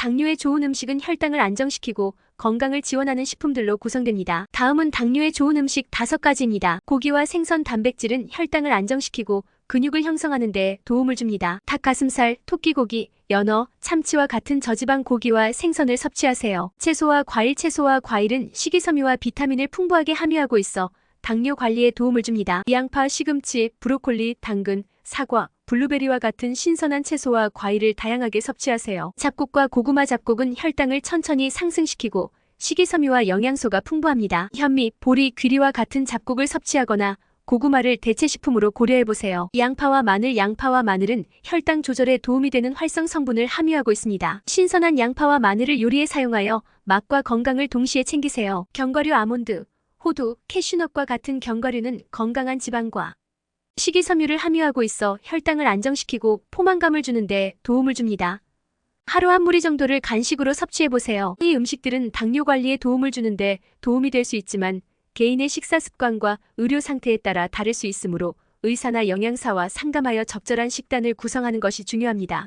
당뇨에 좋은 음식은 혈당을 안정시키고 건강을 지원하는 식품들로 구성됩니다. 다음은 당뇨에 좋은 음식 다섯 가지입니다. 고기와 생선 단백질은 혈당을 안정시키고 근육을 형성하는 데 도움을 줍니다. 닭가슴살, 토끼고기, 연어, 참치와 같은 저지방 고기와 생선을 섭취하세요. 채소와 과일 채소와 과일은 식이섬유와 비타민을 풍부하게 함유하고 있어 당뇨 관리에 도움을 줍니다. 양파, 시금치, 브로콜리, 당근, 사과, 블루베리와 같은 신선한 채소와 과일을 다양하게 섭취하세요. 잡곡과 고구마 잡곡은 혈당을 천천히 상승시키고 식이섬유와 영양소가 풍부합니다. 현미, 보리, 귀리와 같은 잡곡을 섭취하거나 고구마를 대체식품으로 고려해보세요. 양파와 마늘 양파와 마늘은 혈당 조절에 도움이 되는 활성 성분을 함유하고 있습니다. 신선한 양파와 마늘을 요리에 사용하여 맛과 건강을 동시에 챙기세요. 견과류 아몬드, 호두, 캐슈넛과 같은 견과류는 건강한 지방과 식이섬유를 함유하고 있어 혈당을 안정시키고 포만감을 주는데 도움을 줍니다. 하루 한 무리 정도를 간식으로 섭취해보세요. 이 음식들은 당뇨 관리에 도움을 주는데 도움이 될 수 있지만 개인의 식사 습관과 의료 상태에 따라 다를 수 있으므로 의사나 영양사와 상담하여 적절한 식단을 구성하는 것이 중요합니다.